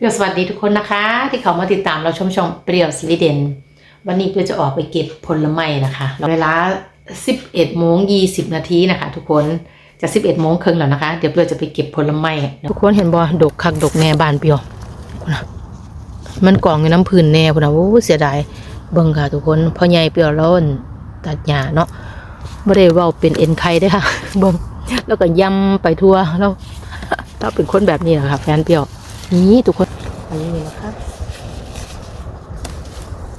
เปรียวสวัสดีทุกคนนะคะ ที่เขามาติดตามเราชมช่องเปรียวสวีเดน วันนี้เปรียวจะออกไปเก็บผลไม้นะคะเวลา 11โมง20 นาทีนะคะ ทุกคนจะ 11โมงครึ่งแล้วนะคะ เดี๋ยวเปรียวจะไปเก็บผลไม้ทุกคนเห็นบ่ดกคักดกแน่บานเปรียวนะมันกองอยู่น้ำพื้นแน่พุ่นนะโอ้เสียดายเบิ่งค่ะทุกคนพ่อใหญ่เปรียวล้อนตัดหญ้าเนาะไม่ได้ว่าเป็นเอ็นไข่เด้ค่ะเบิ่งแล้วก็ย่ำไปทั่วแล้วถ้าเป็นคนแบบนี้แหละค่ะแฟนเปรียว นี่ทุกคนอันนี้นะครับ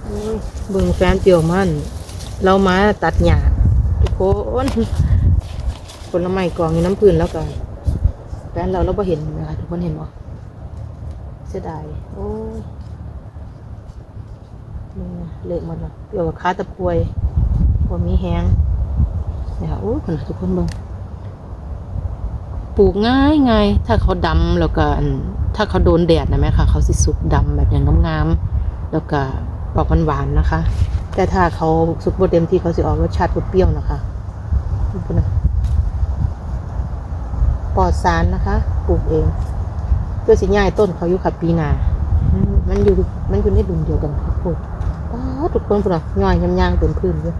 โอ้ยเบิ่งแฟนเปียวมัน เรามาตัดหญ้าทุกคนผลไม้กองอยู่น้ำพื้นแล้วกันแฟนเราเราไ่เห็นนะคะทุกคนเห็นบ่เสียดายโอ้ยมึงเละหมดล้วเกี่ยวกับค้าตะปวยพอมีแห้งเนี่ยค่ะโอ้ยคนทุกคนเบิ่ง ปลูกง่ายง่ายถ้าเขาดำแล้วก็ถ้าเขาโดนแดดนะแม่ค่ะ เขาสิสุกดำแบบอย่างงามๆแล้วก็ออกหวานๆนะคะ แต่ถ้าเขาสุกบดเต็มที่เขาสิออกรสชาติเปรี้ยวๆนะคะปลอดสารนะคะปลูกเองเพื่อสิย่ายต้นเขาอยู่ค่ะปีนา มันอยู่มันอยู่ในดุมเดียวกันค่ะปลูกป้าดทุกคนพุ่นนะย่อยยำๆเต็มพื้นอยู่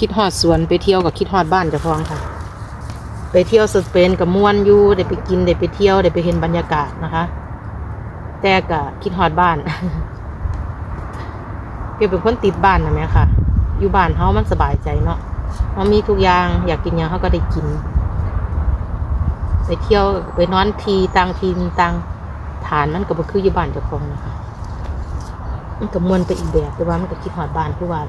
คิดฮอดสวนไปเที่ยวกับคิดฮอดบ้านเจ้าของค่ะ ไปเที่ยวสเปนกับม่วนอยู่ได้ไปกินได้ไปเที่ยวได้ไปเห็นบรรยากาศนะคะ แต่ก็คิดฮอดบ้านเกี่ยวเป็นคนติดบ้านนะแม่ค่ะ อยู่บ้านเฮามันสบายใจเนาะมันมีทุกอย่างอยากกินหยังเขาก็ได้กิน ไปเที่ยวไปนอนทีต่างทีต่างฐานมันก็บ่คืออยู่บ้านเจ้าของนะคะมันก็มวนไปอีกแบบแต่ว่ามันก็คิดฮอดบ้านคือว่า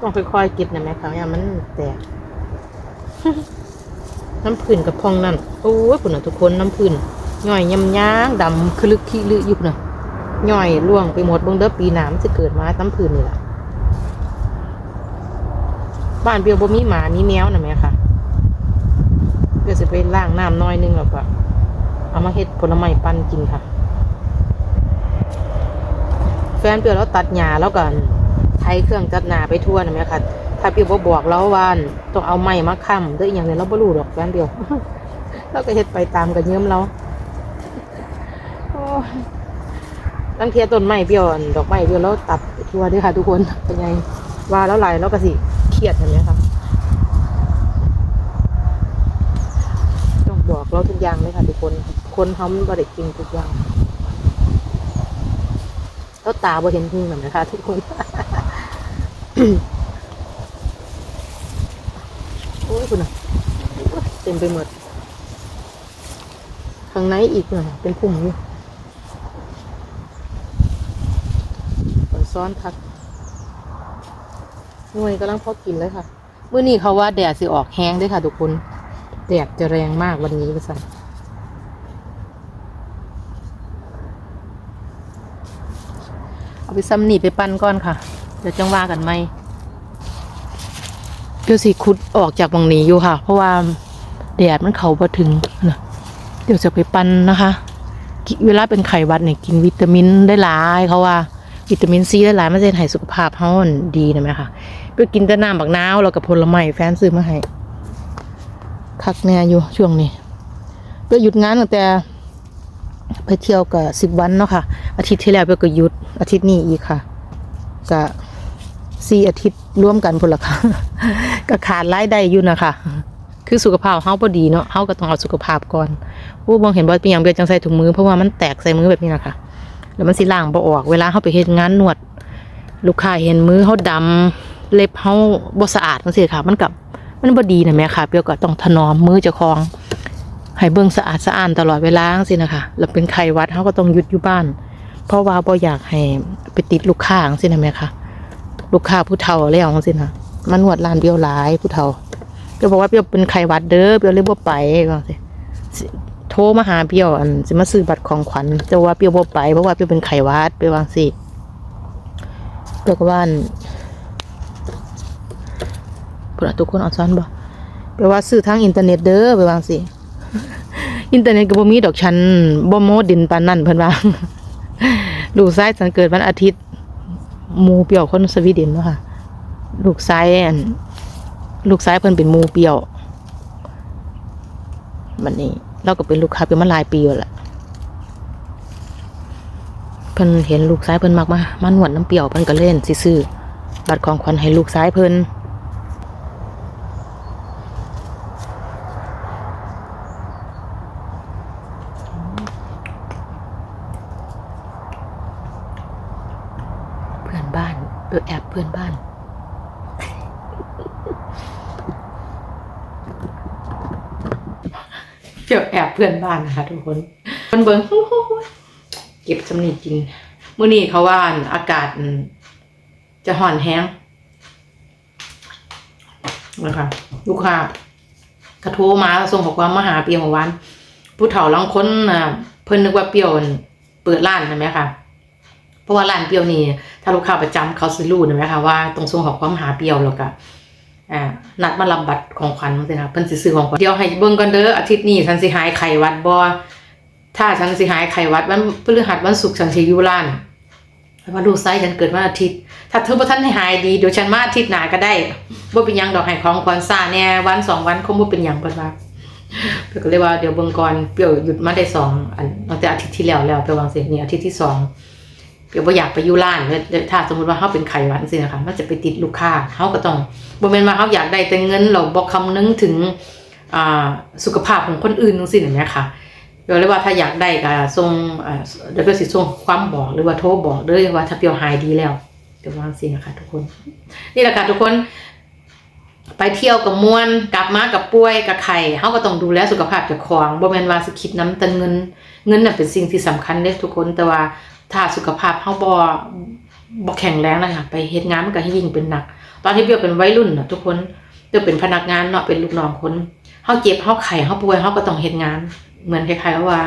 ต้องค่อยๆเก็บนะแม่ค่ะอย่ามันแตก น้ำพื้นกับพองนั่น โอ้ยปุ่นน่ะทุกคนน้ำพื้นย่อยยำย่างดำคลึกขี้ลืออยู่นะย่อยล่วงไปหมดเบงเด้อปีหน้ำจะเกิดมาน้ำพื้นนี่แหละบ้านเปียวบ่มีหมามีแมวนะแม่ค่ะเดี๋ยวจะไปล้างน้ำน้อยนึงแล้วก็เอามาเฮ็ดผลไม้ปั่นกินค่ะ แฟนเปียวแล้วตัดหญ้าแล้วกัน ใช้เครื่องจัดหนาไปทั่วนะแม่ค่ะถ้าพี่บ่บอกเราว่าต้องเอาไม้มาค้ำหรืออย่างนี้เราบ่รู้ดอกแฟนเดียวเราก็เฮ็ดไปตามกันเยิ้มเราโอ้งเทียต้นไม้เบี้ยวอันดอกไม้เบี้ยวเราตัดทั่วด้วยค่ะทุกคนเป็นไงว่าแล้วไหลเราก็สิเครียดเห็นไหมคะต้องบอกเราทุกอย่างเลยค่ะทุกคน คนเขามันบ่ได้กินทุกอย่างแล้วตาบ่เห็นพึ่งหรอกนะคะทุกคน โอ้ยคุณอะเต็มไปหมดข้างในอีกหน่อยเป็นพุ่มอยู่ฝนซ้อนพักหน่วยกำลังพอกินเลยค่ะเมื่อนี้เขาว่าแดดสิออกแห้งด้วยค่ะทุกคน แดดจะแรงมากวันนี้ก็สั่นเอาไปซ้ำหนีไปปั้นก่อนค่ะ เดี๋ยวจังว่ากันไหมเดี๋ยวสิคุดออกจากบางนี้อยู่ค่ะ เพราะว่าแดดมันเขาพอถึงนะเดี๋ยวจะไปปั้นนะคะ เวลาเป็นไข้หวัดเนี่ยกินวิตามินได้หลายเขาว่าวิตามินซีได้หลายมันจะให้สุขภาพเฮานดีนะไหมคะไปกินแต่น้ำบักน้าวแล้วกับผลไม้แฟนซื้อมาให้คักแน่อยู่ช่วงนี้ไปหยุดงานตั้งแต่ไปเที่ยวกับสิบวันเนาะค่ะ อาทิตย์ที่แล้วไปก็หยุดอาทิตย์นี้อีกค่ะ ก็ สี่อาทิตย์ร่วมกันพุ่นละค่ะ ก็ขาดรายได้อยู่นะคะคือสุขภาพเฮาบ่ดีเนาะเฮาก็ต้องเอาสุขภาพก่อนผู้บ่เห็นบ่เป็นหยังเบียจังใส่ถุงมือเพราะว่ามันแตกใส่มือแบบนี้นะคะแล้วมันสิล้างบ่ออก เวลาเฮาไปเฮ็ดงานนวด ลูกค้าเห็นมือเฮาดำเล็บเฮาบ่สะอาดจังซี่ค่ะ มันกับมันบ่ดีนะแม่ค่ะเปียวก็ต้องถนอมมือเจ้าของให้เบิ่งสะอาดสะอ้านตลอดเวลาจังซี่นะคะแล้วเป็นไข้หวัดเฮาก็ต้องหยุดอยู่บ้าน เพราะว่าบ่อยากให้ไปติดลูกค้าจังซี่นะแม่ค่ะ ลูกค้าผู้เฒ่าแล้วจังซี่นะมานวดร้านเปียวหลายผู้เฒ่าเปียวบอกว่าเปียวเป็นไข้หวัดเด้อเปียวเลยบ่ไปว่าสิโทรมาหาเปียวอันสิมาซื้อบัตรของขวัญแต่ว่าเปียวบ่ไปเพราะว่าเปียวเป็นไข้หวัดเปียวางสิเปียวก็ว่านพุ่นน่ะทุกคนเอาซ้อนบ่เปียวว่าซื้อทางอินเทอร์เน็ตเด้อเปียวางสิอินเทอร์เน็ตก็บ่มีดอกฉันบ่โมดินปานนั้นเพิ่นว่าลูกชายสังเกิดวันอาทิตย์ มูเปียวคนสวีเดนเนาะค่ะ ลูกชายอันลูกซ้ายเพิ่นเป็นหมูเปียวมันนี้เราก็เป็นลูกค้าเป็นมาหลายปีแล้วแหละเพิ่นเห็นลูกซ้ายเพิ่นมากมามานวดน้ำเปียวเพิ่นก็เล่นซื้อบัตรของขวัญให้ลูกซ้ายเพิ่น พื่อนบ้านเออแอบเพื่อนบ้านเกี่ยวแอบเพื่อนบ้านนะคะทุกคนคนเบิงเก็บสำนีกินมื้อนี้เขาว่าอากาศจะห่อนแห้งนะคะลูกค้ากระโทรมาส่งข้อความมหาเปียวเมื่อวานผู้เฒ่าลังคนน่ะเพิ่นนึกว่าเปียวเปิดร้านนะไหมคะ ราะว่าร้านเปียวนี่ถ้าลูกค้าประจำเขาสิรู้นะคะว่าตรงส่งข้อความหาเปียวแล้วก็อ่านัดมารับบัตรของขวัญจังซี่นะเพิ่นสิซื้อของขวัญเดี๋ยวให้เบิ่งก่อนเด้ออาทิตย์นี้ฉันสิหายไขวัดบ่ถ้าฉันสิหายไขวัดวันพฤหัสวันศุกร์ฉันสิอยู่ร้านมาดูไซส์ฉันเกิดวันอาทิตย์ ถ้าเธอบ่ทันให้หายดีเดี๋ยวฉันมาอาทิตย์หน้าก็ได้บ่เป็นหยังดอกให้ของขวัญซ่าแน่วันสองวันคงบ่เป็นหยังเพิ่นว่าเพิ่นก็เลยว่าเดี๋ยวเบิ่งก่อนเปียวหยุดมาได้สองอันตั้งแต่อาทิตย์ที่แล้วแล้วเปียวางสินี่อาทิตย์ที่สอง เปียวบ่อยากไปอยู่ร้านแล้วถ้าสมมติว่าเฮาเป็นไขหวัดจังซี่นะคะมันจะไปติดลูกค้าเฮาก็ต้องบ่แม่นว่าเฮาอยากได้แต่เงินเราบ่คำนึงถึงสุขภาพของคนอื่นจังซี่นั่นแหละค่ะเปียวเลยว่าถ้าอยากได้ก็ส่งเดี๋ยวเปีสิส่งความบอกหรือว่าโทรบอกเด้อว่าถ้าเปียวหายดีแล้วเปียววางซี่นะคะทุกคน นี่แหละค่ะทุกคนไปเที่ยวกับมวนกลับมากับป่วยกับไข้เฮาก็ต้องดูแลสุขภาพเจ้าของบ่แม่นว่าสิคิดน้ำแต่เงิน เงินน่ะเป็นสิ่งที่สำคัญเด้ทุกคนแต่ว่า ถ้าสุขภาพเฮาบ่บ่แข็งแรงนะคะไปเฮ็ดงานมันก็ให้ยิ่งเป็นหนัก ตอนที่เปียวเป็นวัยรุ่นน่ะทุกคนเปียวเป็นพนักงานเนาะเป็นลูกน้องคนเฮาเจ็บเฮาไข้เฮาป่วยเฮาก็ต้องเฮ็ดงาน เหมือนคล้ายๆว่า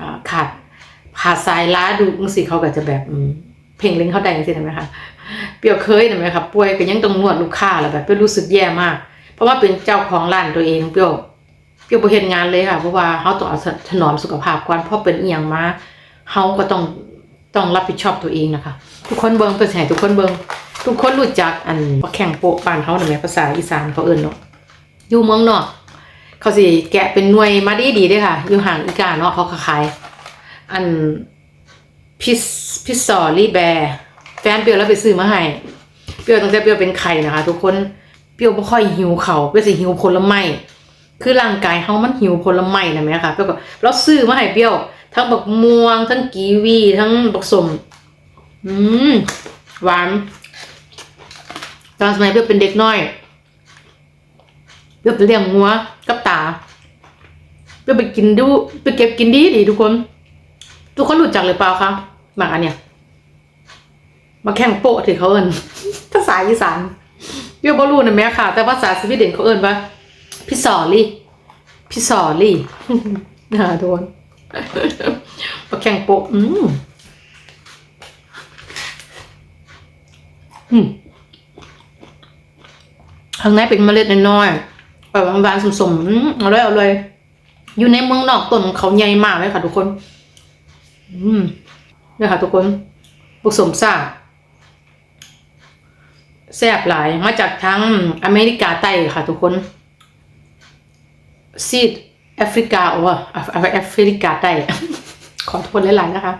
อ่าขาดขาดสายล้าดูจังซี่เขาก็จะแบบเพ่งเล็งเขาได้จังซี่ได้ไหมคะเปรียวเคยนะไหมครับป่วยก็ยังต้องนวดลูกค้าแล้วแบบเปรียวรู้สึกแย่มาก เพราะว่าเป็นเจ้าของร้านตัวเองเปรียวเปรียวบ่เฮ็ดงานเลยค่ะเพราะว่าเฮาต้องเอาถนอมสุขภาพก่อนเพราะเป็นอีหยังมา เฮาก็ต้องต้องรับผิดชอบตัวเองนะคะ ทุกคนเบิ่งเพิ่นสิให้ทุกคนเบิ่งทุกคนรู้จักอันว่าแข่งโปะบ้านเฮาน่ะแหมภาษาอีสานเขาเอิ้นเนาะอยู่เมืองนอกเขาสิแกะเป็นหน่วยมาดีดีด้อค่ะ อยู่ห่างอีกาเนาะเขาขาย อันพิซพิซซอรี่แบร์แฟนเปียวแล้วไปซื้อมาให้เปียวตั้งแต่เปียวเป็นไข่นะคะ ทุกคนเปียวบ่ค่อยหิวเขาเปียวสิหิวผลไม้คือร่างกายเฮามันหิวผลไม้นะแม่ค่ะเปียวก็เราซื้อมาให้เปียว ทั้งบักม่วง ทั้งกีวีทั้งบักสมอืมหวาน ตอนสมัยเปรี้ยวเป็นเด็กน้อยเปรี้ยวไปเลี้ยงงัวกับตาเปรี้ยวไปกินดูไปเก็บกินดีดีทุกคน ทุกคนรู้จักหรือเปล่าคะหมากอันเนี้ยมาแข่งโปะที่เขาเอินภาษาอีสานเรียกบอลูนะแม่ค่ะ แต่ภาษาสวีเดนเขาเอินว่าพี่สอลี่พี่สอลี่นะทุกคน มาแข่งโปะอืมอืมข้างในเป็นเมล็ดน้อยๆแบบหวานๆสมๆอืมอร่อยอร่อยอยู่ในเมืองนอกต้นเขาใหญ่มากเลยค่ะทุกคน อืมเนี่ยค่ะทุกคนผสมซ่าแซ่บหลาย มาจากทั้งอเมริกาใต้ค่ะทุกคนซีด แอฟริกาโอ้แอฟริกาใต้ขอโทษหลายๆนะคะ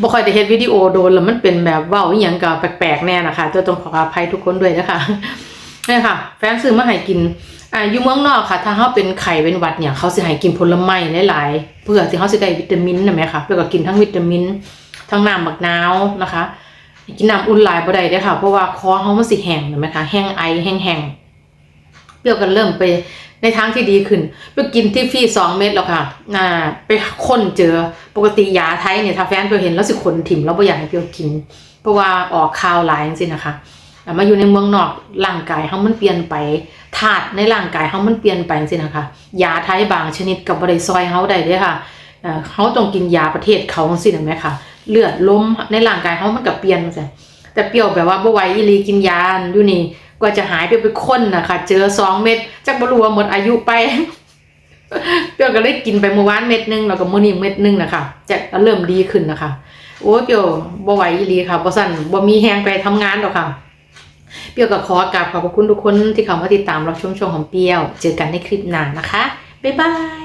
บ่ค่อยได้เฮ็ดวิดีโอโดนแล้วมันเป็นแบบว้าอีหยังก็แปลกๆแน่นะคะตัวต้องขออภัยทุกคนด้วยนะคะนี่ค่ะ แฟนซื้อมาให้กินอ่าอยู่เมืองนอกค่ะ ถ้าเขาเป็นไข้เป็นวัดเนี่ยเขาสิให้กินผลไม้หลายๆเพื่อที่เขาสิได้วิตามินนะแม่ค่ะเพื่อก็กินทั้งวิตามิน ทั้งน้ำบักนาวนะคะ กินน้ำอุ่นหลายบ่ได้เด้ค่ะ เพราะว่าคอเขามันสิแห้งเห็นไหมคะแห้งไอแห้งๆเปรี้ยวกันเริ่มไป ในทางที่ดีขึ้นเปกินที่ฟรีสองเม็ดแล้วค่ะอ่าไปค้นเจอปกติยาไทยเนี่ยถ้าแฟนเปียวเห็นแล้วสิขนถิ่มแล้วบ่อยากให้เปียวกิน เพราะว่าออกข่าวหลายจังซี่นะคะมาอยู่ในเมืองนอกร่างกายเขามันเปลี่ยนไปธาตุในร่างกายเขามันเปลี่ยนไปจังซี่นะคะยาไทยบางชนิดกับบ่ได้ซอยเขาได้เด้ค่ะเขาต้องกินยาประเทศเขาจังซี่นะแม่ค่ะ เลือดล้มในร่างกายเขามันก็เปลี่ยนจังซี่แต่เปรี้ยวแบบว่าบ่ไหวอีลีกินยาอยู่นี่ ว่าจะหายไปเป็นคนนะคะเจอสองเม็ดจักบรู้ว่าหมดอายุไปเปรี้ยวก็เลยกินไปเมื่อวานเม็ดนึงแล้วก็มื้อนี้เม็ดนึงนะคะจะเริ่มดีขึ้นนะคะ โอ้เปรี้ยวบ่ไหวอีหลีค่ะบ่สั่นบ่มีแฮงไปทำงานหรอกค่ะ เปรี้ยวก็ขอกราบขอบคุณทุกคนที่เข้ามาติดตามรับชมช่องของเปรี้ยว เจอกันในคลิปหน้านะคะบ๊ายบาย